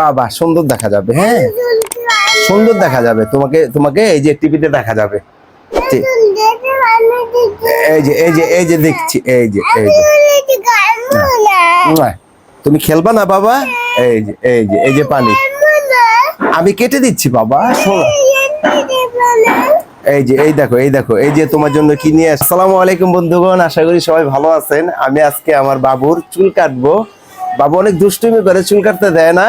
বাবা সুন্দর দেখা যাবে হ্যাঁ? সুন্দর দেখা যাবে। তোমাকে তোমাকে এই যে টিভিতে দেখা যাবে। এই যে এই যে এই যে দেখছি এই যে এই যে। তুমি খেলবা না বাবা? এই যে এই যে এই যে পানি। আমি কেটে দিচ্ছি বাবা শোনো। এই যে এই দেখো এই দেখো এই যে তোমার জন্য কি নিয়ে আস- আসসালামু আলাইকুম বন্ধুগণ আশা করি সবাই ভালো আছেন। আমি আজকে আমার বাবুর চুল কাটবো। বাবু অনেক দুষ্টুমি করে, চুল কাটতে দেয় না।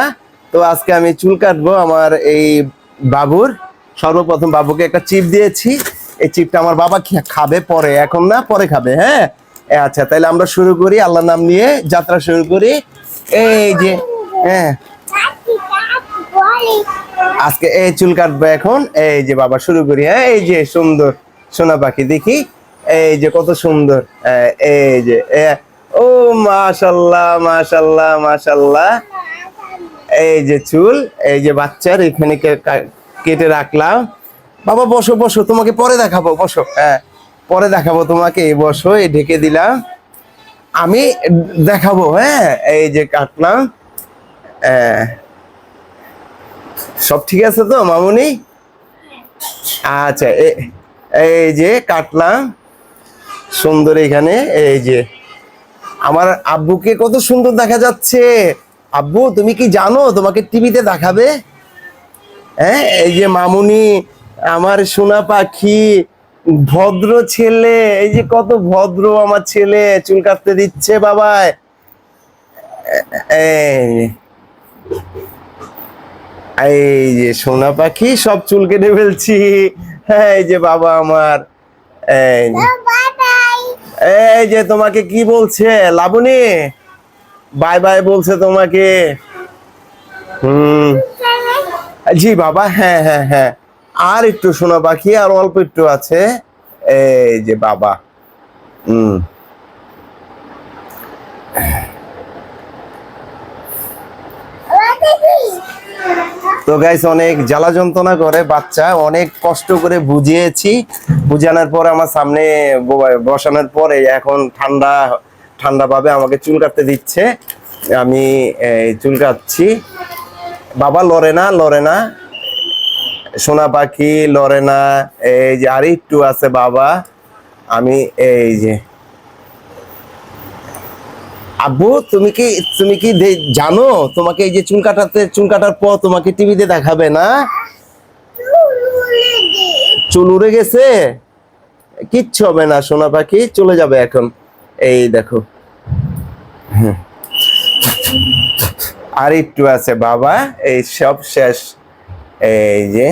তো আজকে আমি চুল কাটবো আমার এই বাবুর। সর্বপ্রথম বাবুকে একটা চিপ দিয়েছি। এই চিপটা আমার বাবা খাবে পরে, এখন না পরে খাবে হ্যাঁ? আচ্ছা তাহলে আমরা শুরু করি, আল্লাহর নাম নিয়ে যাত্রা শুরু করি। এই যে হ্যাঁ। আজকে এই চুল কাটবো এখন। এই যে বাবা, শুরু করি হ্যাঁ? এই যে সুন্দর, সোনা পাখি, দেখি। এই যে কত সুন্দর এই যে ও মাশাল্লাহ মাশাল্লাহ মাশাল্লাহ। এই যে চুল, এই যে বাচ্চার, এখানে কেটে রাখলাম। বাবা, বসো বসো, তোমাকে পরে দেখাবো, বসো। হ্যাঁ পরে দেখাবো তোমাকে। এই বসো, এই ঢেকে দিলাম। আমি দেখাবো হ্যাঁ এই যে কাটলাম। হ্যাঁ। সব ঠিক আছে তো, মামুনি? আচ্ছা এই যে কাটলাম। সুন্দর এখানে, এই যে আমার আব্বুকে কত সুন্দর দেখা যাচ্ছে। আব্বু, তুমি কি জানো তোমাকে টিভিতে দেখাবে? হ্যাঁ এই যে মামুনি, আমার সোনা পাখি, ভদ্র ছেলে, এই যে কত ভদ্র আমার ছেলে, চুল কাটতে দিচ্ছে বাবায়। এই যে সোনা পাখি, সব চুল কেটে ফেলছি। হ্যাঁ এই যে বাবা আমার। এই যে। তোমাকে কি বলছে, লাবণী? বাই বাই বলছে তোমাকে। হুম। জি বাবা হ্যাঁ হ্যাঁ হ্যাঁ। আর একটু শোনা বাকি, আর অল্প একটু আছে। এই যে বাবা। হুম। তো গাইস অনেক জ্বালা যন্ত্রণা করে বাচ্চা অনেক কষ্ট করে বুঝিয়েছি। বুঝানোর পর আমার সামনে বসানোর পরে এখন ঠান্ডা ঠান্ডা পাবে আমাকে চুল কাটতে দিচ্ছে। আমি এই, চুল কাটছি। বাবা লড়ে না লড়ে না সোনা পাখি লড়ে না এই যে আর একটু আছে বাবা। আমি এই যে আব্বু, তুমি কি তুমি কি জানো? তোমাকে এই যে চুল কাটাতে, চুল কাটার পর তোমাকে টিভিতে দেখাবে না? চুল উড়ে গেছে? কিচ্ছু হবে না, সোনা পাখি। চলে যাবে এখন। এই দেখো। হুম। আর একটু আছে বাবা, এই সব শেষ। এই যে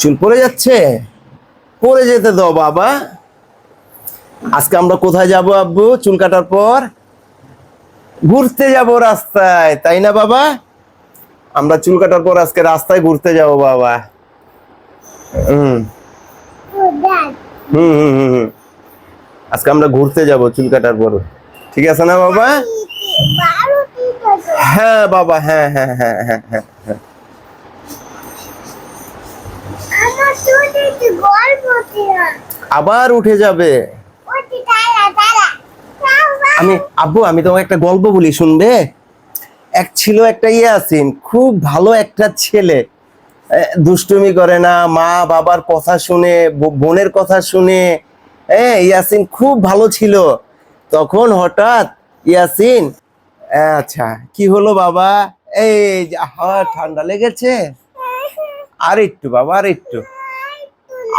চুল পড়ে যাচ্ছে? পড়ে যেতে দাও বাবা। আজকে আমরা কোথায় যাব আব্বু? চুল কাটার পর? ঘুরতে যাব রাস্তায় তাই না বাবা? আমরা চুল কাটার পর আজকে রাস্তায় ঘুরতে যাব বাবা। হুম। হুম হুম হুম হুম। আজকে আমরা ঘুরতে যাব চুল কাটার পর। ঠিক আছে না বাবা? হ্যাঁ বাবা হ্যাঁ হ্যাঁ হ্যাঁ হ্যাঁ হ্যাঁ হ্যাঁ। আমার চুলেতে গল্প ছিল আবার উঠে যাবে। আমি আব্বু আমি তোমাকে একটা গল্প বলি শুনবে? এক ছিল একটা ইয়াসিন খুব ভালো একটা ছেলে। দুষ্টুমি করে না মা বাবার কথা শুনে বোনের কথা শুনে। হ্যাঁ ইয়াসিন খুব ভালো ছিল। তখন হঠাৎ ইয়াসিন আচ্ছা কি হলো বাবা? এই যে, আহা ঠান্ডা লেগেছে? আর একটু বাবা আর একটু।